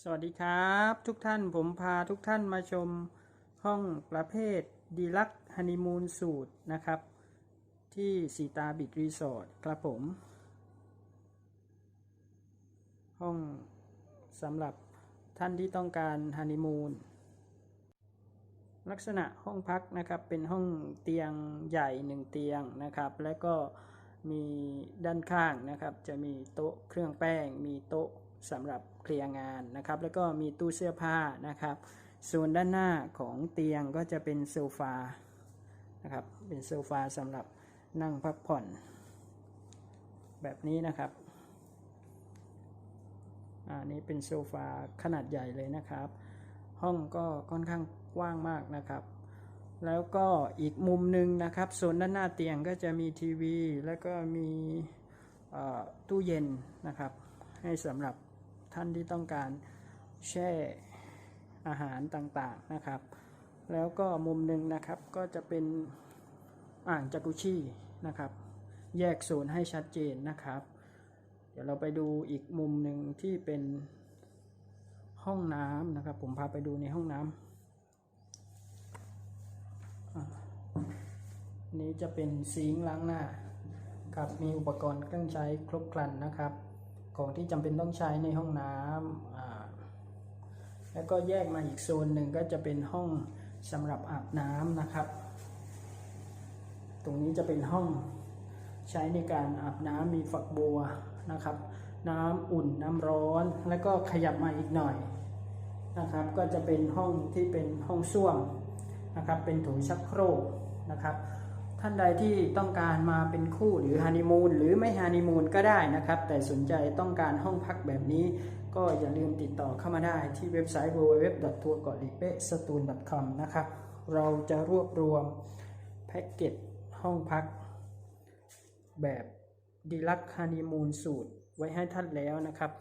สวัสดีครับ ทุกท่านผมพาทุกท่านมาชมห้องประเภทดีลักฮันนีมูนสูตรนะครับ ที่สีตาบิดรีสอร์ทครับผม ห้องสำหรับท่านที่ต้องการฮันนีมูนลักษณะห้องพักนะครับเป็นห้องเตียงใหญ่หนึ่งเตียงนะครับ แล้วก็ มีด้านข้างนะครับ จะมีโต๊ะเครื่องแป้ง มีโต๊ะสำหรับเคลียร์งานนะครับ แล้วก็มีตู้เสื้อผ้านะครับ ส่วนด้านหน้าของเตียงก็จะเป็นโซฟานะครับ เป็นโซฟาสำหรับนั่งพักผ่อน แบบนี้นะครับอันนี้เป็นโซฟาขนาดใหญ่เลยนะครับ ห้องก็ค่อนข้างกว้างมากนะครับ แล้วก็อีกมุมหนึ่งนะครับโซนด้านหน้าเตียงก็จะมีทีวี แล้วก็มีตู้เย็นนะครับ ให้สำหรับท่านที่ต้องการแช่อาหารต่างๆนะครับ แล้วก็มุมหนึ่งนะครับก็จะเป็นอ่างจากุชี่นะครับ แยกโซนให้ชัดเจนนะครับ เดี๋ยวเราไปดูอีกมุมหนึ่งที่เป็นห้องน้ำนะครับ ผมพาไปดูในห้องน้ำอะอั นี้จะเป็นซิงค์ล้างหน้าครับมีอุปกรณ์เครื่องใช้ครบครันนะครับ ของที่จำเป็นต้องใช้ในห้องน้ำอ่าแล้วก็แยกมาอีกโซนหนึ่งก็จะเป็นห้องสำหรับอาบน้ำนะครับ ตรงนี้จะเป็นห้องใช้ในการอาบน้ำมีฝักบัวนะครับ น้ำอุ่นน้ำร้อน แล้วก็ขยับมาอีกหน่อยนะครับ ก็จะเป็นห้องที่เป็นห้องส้วมนะครับ เป็นถุงชักโครกนะครับ ท่านใดที่ต้องการมาเป็นคู่หรือฮันนีมูนหรือไม่ฮันนีมูนก็ได้นะครับ แต่สนใจต้องการห้องพักแบบนี้ ก็อย่าลืมติดต่อเข้ามาได้ที่เว็บไซต์ www t o u r g a l i p e s t u n com นะครับ เราจะรวบรวมแพ็กเกจห้องพักแบบดีลักฮันนีมูนสูตรไว้ให้ท่านแล้วนะครับ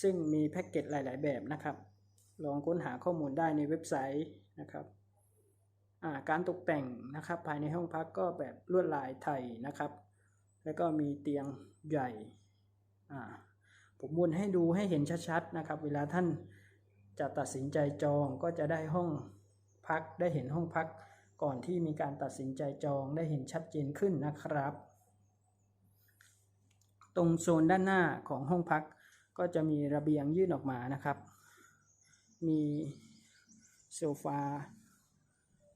ซึ่งมีแพ็กเกจหลาย ๆ แบบนะครับ ลองค้นหาข้อมูลได้ในเว็บไซต์นะครับ การตกแต่งนะครับภายในห้องพักก็แบบลวดลายไทยนะครับ แล้วก็มีเตียงใหญ่ผมวนให้ดูให้เห็นชัดๆนะครับ เวลาท่านจะตัดสินใจจองก็จะได้ห้องพักได้เห็นห้องพักก่อนที่มีการตัดสินใจจองได้เห็นชัดเจนขึ้นนะครับ ตรงโซนด้านหน้าของห้องพักก็จะมีระเบียงยื่นออกมานะครับ มีโซฟา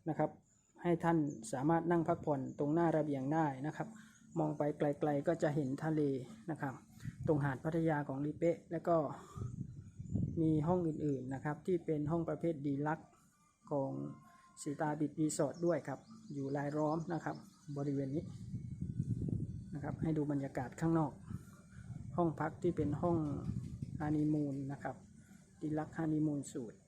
นะครับ ให้ท่านสามารถนั่งพักผ่อนตรงหน้าระเบียงได้นะครับ มองไปไกลๆก็จะเห็นทะเลนะครับ ตรงหาดพัทยาของลิเปะแล้วก็มีห้องอื่นๆนะครับ ที่เป็นห้องประเภทดีลักของสีตาบิดรีสอร์ทด้วยครับ อยู่รายล้อมนะครับ บริเวณนี้นะครับ ให้ดูบรรยากาศข้างนอก ห้องพักที่เป็นห้องฮันนีมูนนะครับดีลักฮันนีมูนสูตร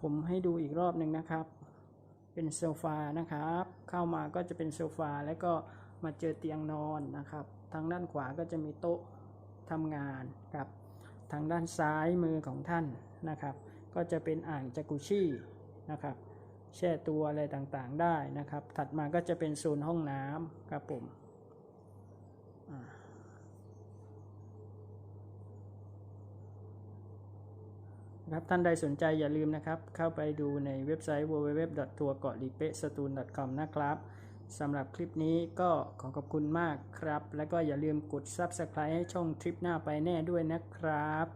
ผมให้ดูอีกรอบหนึ่งนะครับ เป็นโซฟานะครับ เข้ามาก็จะเป็นโซฟาแล้วก็มาเจอเตียงนอนนะครับ ทางด้านขวาก็จะมีโต๊ะทำงานครับ ทางด้านซ้ายมือของท่านนะครับ ก็จะเป็นอ่างจากุชี่นะครับ แช่ตัวอะไรต่างๆได้นะครับ ถัดมาก็จะเป็นโซนห้องน้ำครับผมอ่า ครับท่านใดสนใจอย่าลืมนะครับ เข้าไปดูในเว็บไซต์ www t o u r g a l i p e s t u n c o m นะครับสำหรับคลิปนี้ก็ขอขอบคุณมากครับ แล้วก็อย่าลืมกด Subscribe ให้ช่องทริปหน้าไปแน่ด้วยนะครับ